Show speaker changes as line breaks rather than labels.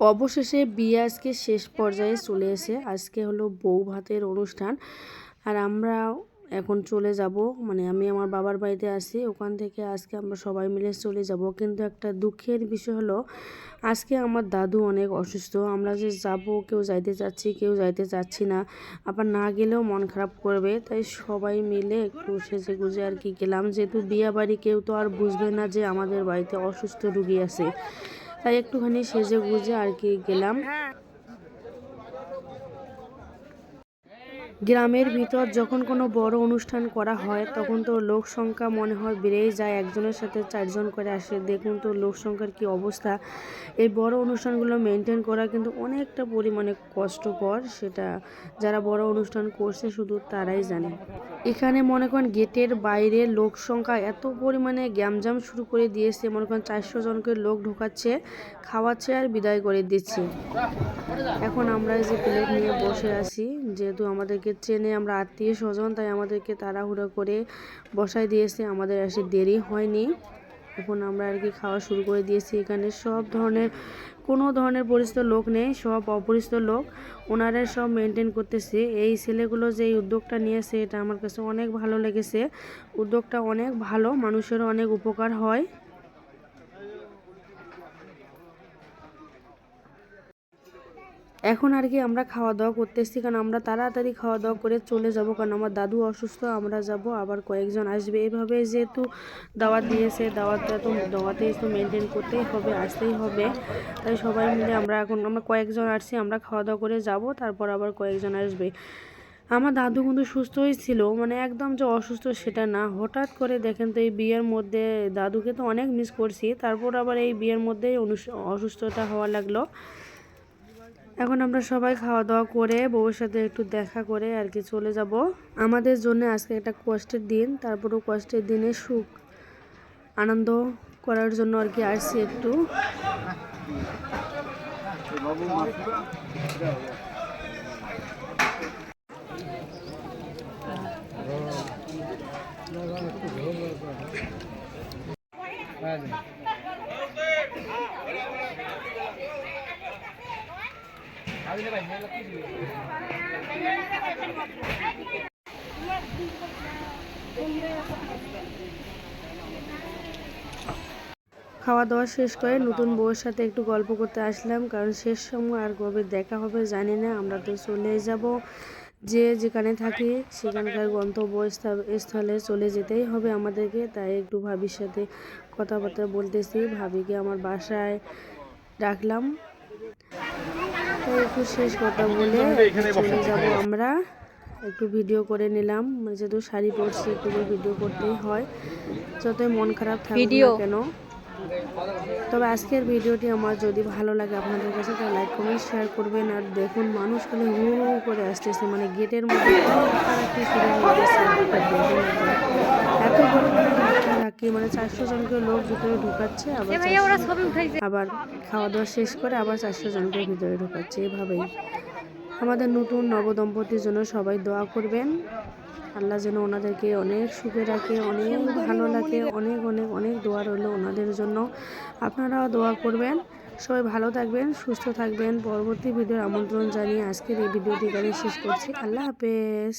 অবশেষে বিয়ে আজকে শেষ পর্যায়ে চলে এসে আজকে হলো বউ ভাতের অনুষ্ঠান। আর আমরা এখন চলে যাব মানে আমি আমার বাবার বাড়িতে আসি ওখান থেকে আজকে আমরা সবাই মিলে চলে যাব। কিন্তু একটা দুঃখের বিষয় হলো, আজকে আমার দাদু অনেক অসুস্থ, আমরা যে যাব, কেউ যাইতে চাচ্ছি, কেউ যাইতে চাচ্ছি না। আবার না গেলেও মন খারাপ করবে, তাই সবাই মিলে একটু সেজে গুজে আর কি গেলাম। যেহেতু বিয়ে বাড়ি কেউ তো আর বুঝবে না যে আমাদের বাড়িতে অসুস্থ রুগী আছে। তাই একটুখানি সেজে গুজে আর কি গেলাম। গ্রামের ভিতর যখন কোনো বড় অনুষ্ঠান করা হয়, তখন তো লোক সংখ্যা মনে হয় বেড়েই যায়। একজনের সাথে চারজন করে আসে। দেখুন তো লোক সংখ্যার কী অবস্থা। এই বড় অনুষ্ঠানগুলো মেনটেন করা কিন্তু অনেকটা পরিমাণে কষ্টকর। সেটা যারা বড় অনুষ্ঠান করছে, শুধু তারাই জানে। এখানে মনে করেন গেটের বাইরে লোক সংখ্যা এত পরিমাণে গ্যামজাম শুরু করে দিয়েছে। মনে করেন চারশো জনকে লোক ঢোকাচ্ছে, খাওয়াচ্ছে আর বিদায় করে দিচ্ছে। এখন আমরা যে প্লেট নিয়ে বসে আছি, যেহেতু আমাদেরকে ট্রেনে আমরা আত্মীয় স্বজন, তাই আমাদেরকে তাড়াহুড়ো করে বসাই দিয়েছে। আমাদের আসে দেরি হয়নি। এখন আমরা আর কি খাওয়া শুরু করে দিয়েছি। এখানে সব ধরনের, কোনো ধরনের পরিচিত লোক নেই, সব অপরিচিত লোক। ওনারা সব মেনটেন করতেছে। এই ছেলেগুলো যে উদ্যোগটা নিয়েছে, এটা আমার কাছে অনেক ভালো লেগেছে। উদ্যোগটা অনেক ভালো, মানুষেরও অনেক উপকার হয়। এখন আর কি আমরা খাওয়া দাওয়া করতেছি, কারণ আমরা তাড়াতাড়ি খাওয়া দাওয়া করে চলে যাব, কারণ আমার দাদু অসুস্থ, আমরা যাব, আবার কয়েকজন আসবে। এভাবে যেহেতু দাওয়াত দিয়েছে, দাওয়াতটা তো দাওয়াতে তো মেনটেন করতেই হবে, আসতেই হবে। তাই সবাই মিলে আমরা এখন, আমরা কয়েকজন আসছি, আমরা খাওয়া দাওয়া করে যাব, তারপর আবার কয়েকজন আসবে। আমার দাদু কিন্তু সুস্থ হয়েছিল মানে একদম যে অসুস্থ সেটা না। হঠাৎ করে দেখেন তো এই বিয়ের মধ্যে দাদুকে তো অনেক মিস করছি, তারপর আবার এই বিয়ের মধ্যেই অসুস্থতা হওয়া লাগল। এখন আমরা সবাই খাওয়া দাওয়া করে বউয়ের সাথে একটু দেখা করে আর কি চলে যাব। আমাদের জন্য আজকে একটা কষ্টের দিন, তারপরেও কষ্টের দিনে সুখ, আনন্দ করার জন্য আর কি আসছি একটু। খাওয়া দাওয়া শেষ করে নতুন বউয়ের সাথে একটু গল্প করতে আসলাম, কারণ শেষ সময় আর কবে দেখা হবে জানি না, আমরা তো চলে যাব। যে যেখানে থাকি, সেখানকার গন্তব্য স্থলে চলে যেতেই হবে আমাদেরকে। তাই একটু ভাবির সাথে কথাবার্তা বলতেছি। ভাবিকে আমার বাসায় ডাকলাম তাই একটু শেষ কথা বলে চলে যাব আমরা। একটু ভিডিও করে নিলাম মানে যেহেতু শাড়ি পরছি একটু ভিডিও করতেই হয়। যতই মন খারাপ থাকে কেন। তবে আজকের ভিডিওটি আমার যদি ভালো লাগে আপনাদের কাছে তাহলে লাইক কমেন্ট শেয়ার করবেন। আর দেখুন মানুষগুলো খালি হু হু করে আসতেছে মানে গেটের মধ্যে এত পরিমাণে থাকি মানে চারশো জনকে লোক ভিতরে ঢুকাচ্ছে আবার আবার খাওয়া দাওয়া শেষ করে আবার চারশো জনকে ভিতরে ঢুকাচ্ছে এভাবেই। আমাদের নতুন নবদম্পতির জন্য সবাই দোয়া করবেন। আল্লাহ যেন ওনাদেরকে অনেক সুখে রাখে অনেক ভালো লাগে অনেক অনেক অনেক দোয়া রইল ওনাদের জন্য। আপনারাও দোয়া করবেন। সবাই ভালো থাকবেন সুস্থ থাকবেন। পরবর্তী ভিডিওর আমন্ত্রণ জানিয়ে আজকের এই ভিডিওটি এখানে শেষ করছি। আল্লাহ হাফেজ।